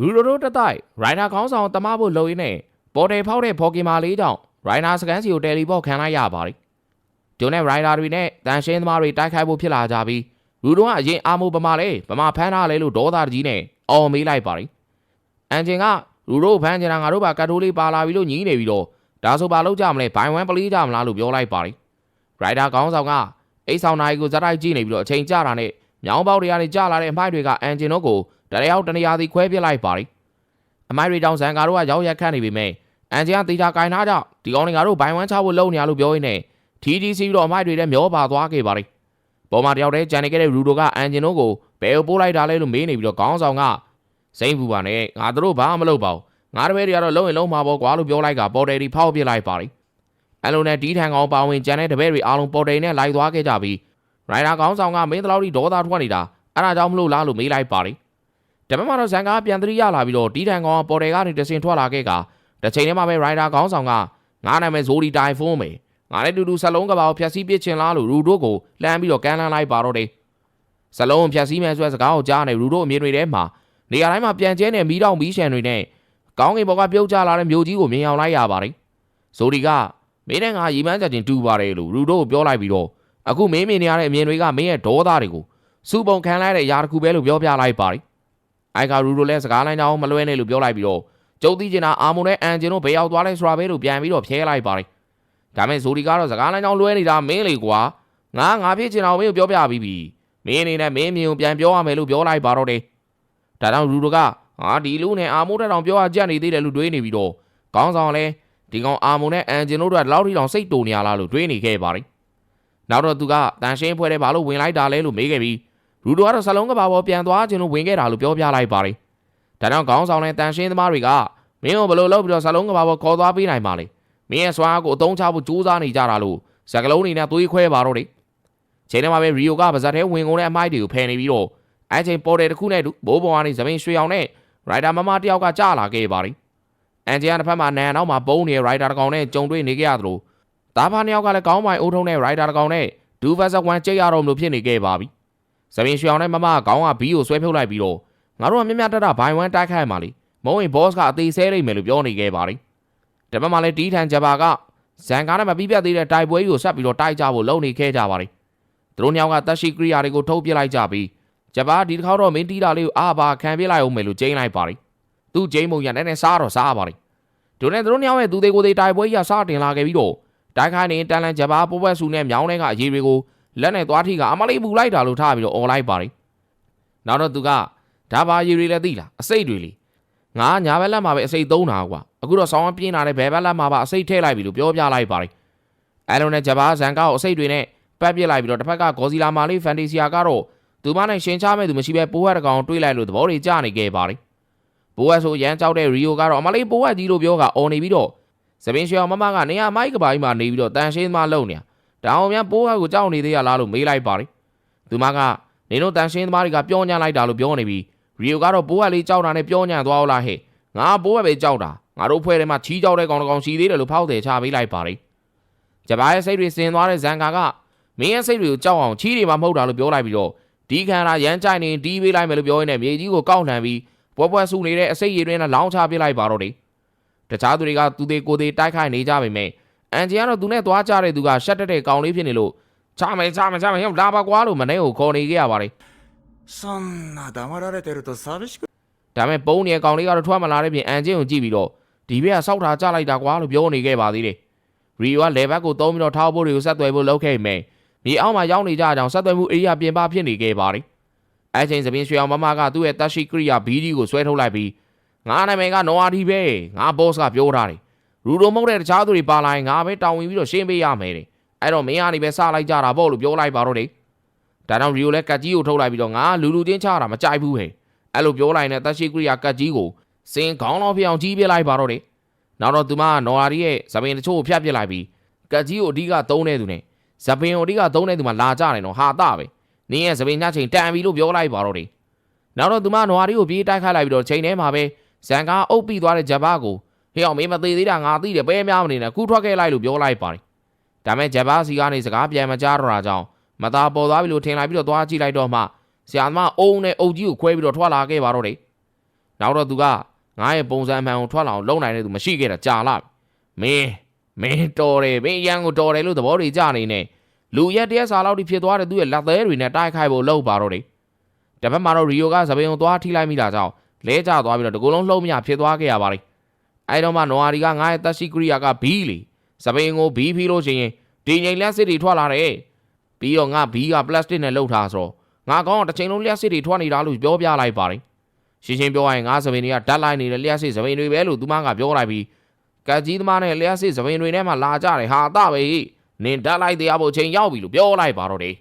ရူရိုတို့တတိုက်ရိုင်နာခေါင်းဆောင်တမဖို့လုံရင်းနဲ့ပေါ်တယ်ဖောက်တဲ့ဖော်ကင်မာလေးကြောင့်ရိုင်နာစကန်စီကိုတယ်လီပေါ့ခံလိုက်ရပါတယ်ဂျုံနဲ့ရိုင်နာတွေနဲ့တန်ရှင်းသမားတွေတိုက်ခိုက်ဖို့ဖြစ်လာကြပြီးရူရိုကအရင်အာမိုပမာလဲပမာဖမ်းထားလဲလို့ဒေါသတကြီးနဲ့အော်မေးလိုက်ပါတယ်အန်ဂျင်ကရူရိုဖမ်းချင်တာငါတို့ပါကတ်ထိုးလေးပါလာပြီလို့ညည်းနေပြီးတော့ဒါဆိုပါလို့ကြမလဲဘိုင်ဝမ်ပလီးကြမလားလို့ပြောလိုက်ပါတယ်ရိုင်နာခေါင်းဆောင်ကအိတ်ဆောင်နိုင်ကိုဇက်တိုက်ကြည့်နေပြီးတော့အချိန်ကြာတာနဲ့မြောင်းပေါက်တွေကနေကြာလာတဲ့အမိုက်တွေကအန်ဂျင်တို့ကို တရယောက်တနေရာစီခွဲပစ်လိုက်ပါတယ်အမိုက်တွေတောင်ဇန်ကာတို့ကရောက်ရက်ခန့်နေပြီမဲ့အန်ဂျင်ကတေချာကင်ထားကြဒီကောင်တွေငါတို့ဘိုင်ဝမ်ချဖို့လုံနေရလို့ပြောရင်းနဲ့ TDC ပြီးတော့အမိုက်တွေလည်းမျောပါသွားခဲ့ပါတယ်ပေါ်မှာတယောက်တည်းကြံနေခဲ့တဲ့ရူဒိုကအန်ဂျင်တို့ကိုဘယ်ကိုပို့လိုက်တာလဲလို့မေးနေပြီးတော့ခေါင်းဆောင်ကစိမ့်ပူပါနဲ့ငါတို့ဘာမှမလုပ်ပါဘူးငါတပည့်တွေကတော့လုံရင်လုံမှာပေါ့ကွာလို့ပြောလိုက်ကပေါ်တယ်ဒီဖောက်ပစ်လိုက်ပါတယ်အဲ့လိုနဲ့ဒီထန်ကောင်ပါဝင်ကြံတဲ့တပည့်တွေအားလုံးပေါ်တယ်နဲ့လိုက်သွားခဲ့ကြပြီးရိုင်နာခေါင်းဆောင်ကမင်းတလောက်ဒီဒေါသထွက်နေတာအဲ့ဒါကြောင့်မလို့လားလို့မေးလိုက်ပါတယ် တပတ်မှတော့ဇန်ကားပြန်သတိရလာပြီးတော့ဒီထန်ကောင်ကပေါ်တယ်ကနေတစင်ထွက်လာခဲ့ကတစ်ချိန်တည်းမှာပဲရိုင်နာခေါင်းဆောင်ကငါနာမည်ဇိုဒီတိုင်ဖုန်းမယ်ငါနဲ့တူတူစလုံးကဘာကိုဖျက်ဆီးပစ်ချင်လားလို့ရူတို့ကိုလှမ်းပြီးတော့ကမ်းလှမ်းလိုက်ပါတော့တယ်စလုံးဖျက်ဆီးမယ်ဆိုတဲ့စကားကိုကြားနေရူတို့အမြင်တွေထဲမှာနေရာတိုင်းမှာပြန်ကျဲနေမီးတောင်မီးရှံတွေနဲ့ကောင်းကင်ဘော်ကပြုတ်ကျလာတဲ့မြို့ကြီးကိုမြင်အောင်လိုက်ရပါတယ်ဇိုဒီကမင်းနဲ့ငါရီမန်းချက်ချင်းတူပါတယ်လို့ရူတို့ကိုပြောလိုက်ပြီးတော့အခုမင်းမြင်နေရတဲ့အမြင်တွေကမင်းရဲ့ဒေါသတွေကိုစူပုံခံလိုက်တဲ့အရာတစ်ခုပဲလို့ပြောပြလိုက်ပါတယ် အိုက်ကရူတို့လည်းစကားလိုင်းတောင်မလွဲနဲ့လို့ပြောလိုက်ပြီးတော့ကျုပ်သိချင်တာအာမွန်နဲ့အန်ဂျင်တို့ဘယ်ရောက်သွားလဲဆိုတာပဲလို့ပြန်ပြီးတော့ဖြဲလိုက်ပါတယ်ဒါမဲ့ဇိုဒီကတော့စကားလိုင်းတောင်လွဲနေတာမင်းလေကွာငါငါဖြစ်ချင်အောင်မင်းကိုပြောပြပြီးပြီမင်းအနေနဲ့မင်းမြင်ကိုပြန်ပြောရမယ်လို့ပြောလိုက်ပါတော့တယ်ဒါကြောင့်ရူတို့ကဟာဒီလူနဲ့အာမိုးတက်တောင်ပြောရကြက်နေသေးတယ်လို့တွေးနေပြီးတော့ခေါင်းဆောင်လည်းဒီကောင်အာမုံနဲ့အန်ဂျင်တို့ကလောက်ထိတောင်စိတ်တူနေရလားလို့တွေးနေခဲ့ပါတယ်။နောက်တော့သူကတန်ရှင်းဖွဲ့တဲ့ဘာလို့ဝင်လိုက်တာလဲလို့မေးခဲ့ပြီး ရူတိုကတော့ဆလုံးကဘာပေါ်ပြန်သွားခြင်းလို့ဝင်ခဲ့တာလို့ပြောပြလိုက်ပါတယ်။ဒါကြောင့်ခေါင်းဆောင်နဲ့တန်ရှင်းသမားတွေကမင်းကိုဘယ်လိုလုပ်ပြီးတော့ဆလုံးကဘာပေါ်ခေါ်သွားပေးနိုင်ပါလဲ။မင်းရဲ့စွမ်းအားကိုအသုံးချဖို့ကြိုးစားနေကြတာလို့စကလုံးနေနဲ့သွေးခွဲပါတော့တယ်။ချိန်ထဲမှာပဲရီယိုကပါဇက်ထဲဝင်ကုန်တဲ့အမိုက်တွေကိုဖယ်နေပြီးတော့အဲချိန်ပေါ်တယ်တစ်ခုနဲ့ဘိုးဘော်ကနေသမင်းရွှေအောင်နဲ့ရိုက်တာမမတယောက်ကကြာလာခဲ့ပါတယ်။အန်ဂျီယာတစ်ဖက်မှာနန်နောက်မှာပုံနေတဲ့ရိုက်တာတစ်ကောင်နဲ့ကြုံတွေ့နေကြရသလိုတာဖာနှစ်ယောက်ကလည်းကောင်းပိုင်အိုးထုံးတဲ့ရိုက်တာတစ်ကောင်နဲ့ဒူဗတ်ဆ1ကြိတ်ရတော့မလို့ဖြစ်နေခဲ့ပါပြီ။ သမင်းရွှေအောင်နဲ့မမကခေါင်းကဘီကိုဆွဲဖြုတ်လိုက်ပြီးတော့ငါတို့ကမြက်မြက်တက်တာဘိုင်ဝမ်တိုက်ခိုက်မှလေမုံရင်ဘော့စ်ကအသေးဆဲလိုက်မယ်လို့ပြောနေခဲ့ပါတယ်။ဒါပေမဲ့လည်းတီးထန်ဂျပါကဇန်ကားနဲ့မပြီးပြတ်သေးတဲ့တိုက်ပွဲကြီးကိုဆက်ပြီးတော့တိုက်ကြဖို့လုပ်နေခဲ့ကြပါတယ်။သူတို့ညောင်ကတက်ရှိကရိယာတွေကိုထုတ်ပြလိုက်ကြပြီးဂျပါဒီတစ်ခေါက်တော့မင်းတီးတာလေးကိုအာဘာခံပြလိုက်အောင်မယ်လို့ကျင်းလိုက်ပါတယ်။သူ့ကျင်းမုံရနဲ့နဲ့စားတော့စားပါတယ်။ဒိုနဲ့သူတို့ညောင်ရဲ့သူသေးကိုသေးတိုက်ပွဲကြီးကစတင်လာခဲ့ပြီးတော့တိုက်ခိုင်းနေတန်လန်ဂျပါပိုးပွဲစုနဲ့မြောင်းတဲ့ကအရေးတွေကို လက်နဲ့သွားထိကအမလေးပူလိုက်တာလို့ထားပြီးတော့អော်လိုက်ပါတယ်။နောက်တော့သူကဒါပါရည်တွေလည်းသိလားအစိတ်တွေလေငါညာဘက်လက်မှာပဲအစိတ်သုံးတာကွာအခုတော့ဆောင်းပြင်းလာတဲ့ဘယ်ဘက်လက်မှာပါအစိတ်ထည့်လိုက်ပြီလို့ပြောပြလိုက်ပါတယ်အဲလိုနဲ့ဂျပါဇန်ကောက်အစိတ်တွေနဲ့ပတ်ပြစ်လိုက်ပြီးတော့တစ်ဖက်ကဂေါ်စီလာမာလေးဖန်တီဆီယာကတော့သူမနဲ့ရှင်ချမဲ့သူမရှိပဲပိုးဟက်တကောင်တွေးလိုက်လို့သဘောတွေကျနေခဲ့ပါတယ်ပိုးဟက်ဆိုရမ်းကြောက်တဲ့ရီယိုကတော့အမလေးပိုးဟက်ကြီးလို့ပြောကအော်နေပြီးတော့သပင်ရွှေအောင်မမကနေရာမိုက်ကပါကြီးမှာနေပြီးတော့တန်ရှင်းသမားလုံနေတာ ဒါအောင်မြန်ပိုးဟက်ကိုကြောက်နေသေးရလားလို့မေးလိုက်ပါတယ်သူမကနင်တို့တန်ရှင်းသမားတွေကပြောညံ့လိုက်တာလို့ပြောနေပြီးရီယိုကတော့ပိုးဟက်လေးကြောက်တာနဲ့ပြောညံ့သွားအောင်လားဟဲ့ငါပိုးဟက်ပဲကြောက်တာငါတို့ဖွဲ့ထဲမှာချီးကြောက်တဲ့ကောင်တစ်ကောင်ရှိသေးတယ်လို့ဖောက်တယ်ချပေးလိုက်ပါတယ်ဂျပါရဲ့စိတ်တွေစင်သွားတဲ့ဇန်ကာကမင်းရဲ့စိတ်တွေကိုကြောက်အောင်ချီးတွေမှာမဟုတ်တာလို့ပြောလိုက်ပြီးတော့ဒီခန္ဓာရမ်းကြိုက်နေတီးပေးလိုက်မယ်လို့ပြောရင်းနဲ့မြေကြီးကိုကောက်လှန်ပြီးပွဲပွဲဆူနေတဲ့အစိတ်ရည်တွင်းနဲ့လောင်းချပစ်လိုက်ပါတော့တယ်တခြားသူတွေကသူသေးကိုသေးတိုက်ခိုက်နေကြပေမဲ့ အန်ဂျီကတော့သူနဲ့သွားကြတဲ့သူကရှက်တက်တဲ့ကောင်လေးဖြစ်နေလို့ချမယ်ချမယ်ချမယ်ဟိုလာပါကွာလို့မနေ့ကိုခေါ်နေခဲ့ရပါတယ် そんな黙られてると寂しく ဒါပေမဲ့ပုံနေတဲ့ကောင်လေးကတော့ထွက်မလာတဲ့ပြင်အန်ဂျင်ကိုကြည့်ပြီးတော့ဒီဘက်ကစောက်တာကြလိုက်တာကွာလို့ပြောနေခဲ့ပါသေးတယ်ရီယိုကလေဘက်ကိုသုံးပြီးတော့ထောက်ဖို့တွေကိုဆက်သွယ်ဖို့လုပ်ခဲ့ပေမဲ့မြေအောက်မှာရောက်နေကြအောင်ဆက်သွယ်မှုအေရိယာပြင်ပဖြစ်နေခဲ့ပါတယ်အဲချိန်သပင်းရွှေအောင်မမကသူ့ရဲ့တက်ရှိကရိယာဘီဒီကိုဆွဲထုတ်လိုက်ပြီးငါနာမည်ကနော်အာဒီပဲငါဘော့စ်ကပြောထားတယ် ရူဒိုမဟုတ်တဲ့တခြားသူတွေပါလာရင်ငါပဲတောင်းဝင်ပြီးတော့ရှင်းပေးရမယ်တဲ့အဲ့တော့မင်းကနေပဲစလိုက်ကြတာပေါ့လို့ပြောလိုက်ပါတော့တယ်ဒါကြောင့်ရီယိုလည်းကတ်ကြီးကိုထုတ်လိုက်ပြီးတော့ငါလူလူချင်းချတာမကြိုက်ဘူးဟဲ့အဲ့လိုပြောလိုက်တဲ့တက်ရှိကရိယာကတ်ကြီးကိုစင်ခေါင်းတော်ဖြစ်အောင်ကြီးပြလိုက်ပါတော့တယ်နောက်တော့သူမကနော်အာဒီရဲ့သပင်းတချို့ကိုဖျက်ပစ်လိုက်ပြီးကတ်ကြီးကိုအဓိကသုံးနေသူနဲ့ဇပင်ကိုအဓိကသုံးနေသူမှလာကြတယ်နော်ဟာတာပဲနင်းရဲ့သပင်ညချိန်တန်ပြီလို့ပြောလိုက်ပါတော့တယ်နောက်တော့သူမနော်အာဒီကိုပြေးတိုက်ခိုက်လိုက်ပြီးတော့ချိန်ထဲမှာပဲဇန်ကားအုပ်ပြီးသွားတဲ့ဂျပကို ဟေ့အောင်မင်းမသေးသေးတာငါသိတယ်ပဲများမနေနဲ့ခုထွက်ခဲ့လိုက်လို့ပြောလိုက်ပါတယ်ဒါမဲ့ဂျပစီကနေစကားပြန်မကြားတော့တာကြောင့်မသားပေါ်သွားပြီလို့ထင်လိုက်ပြီးတော့သွားကြည့်လိုက်တော့မှဆရာသမားအုံနဲ့အုပ်ကြီးကိုခွဲပြီးတော့ထွက်လာခဲ့ပါတော့တယ်နောက်တော့သူကငါရဲ့ပုံစံအမှန်ကိုထွက်လာအောင်လုပ်နိုင်တဲ့သူမရှိခဲ့တာကြာလာပြီမင်းမင်းတော်တယ်မင်းရန်ကိုတော်တယ်လို့သဘောတွေကြနေနေလူရက်တရက်စာလောက်ထိဖြစ်သွားတဲ့သူ့ရဲ့လက်သေးတွေနဲ့တိုက်ခိုက်ဖို့လုပ်ပါတော့တယ်တစ်ဖက်မှာတော့ရီယိုကသပင်ကိုသွားထိလိုက်မိတာကြောင့်လဲကျသွားပြီးတော့တကူလုံးလှုပ်မရဖြစ်သွားခဲ့ရပါတယ် အဲတော့မှနိုအာရီကငါရဲ့တက်ရှိကရိယာကဘီးလေသပင်ကိုဘီးဖီးလို့ရှိရင်ဒီငိမ်လက်စစ်တွေထွက်လာတယ်ပြီးတော့ငါဘီးကပလတ်စတစ်နဲ့လှုပ်ထားဆိုတော့ငါကောင်းတစ်ချိန်လုံးလက်စစ်တွေထွက်နေတာလို့ပြောပြလိုက်ပါတယ်ရှင်းရှင်းပြောရရင်ငါသပင်တွေကဓာတ်လိုက်နေတဲ့လက်စစ်သပင်တွေပဲလို့သူမကပြောလိုက်ပြီးကက်ကြီးသမားနဲ့လက်စစ်သပင်တွေထဲမှာလာကြတယ်ဟာအတပဲနင်ဓာတ်လိုက်တရားဖို့ချိန်ရောက်ပြီလို့ပြောလိုက်ပါတော့တယ်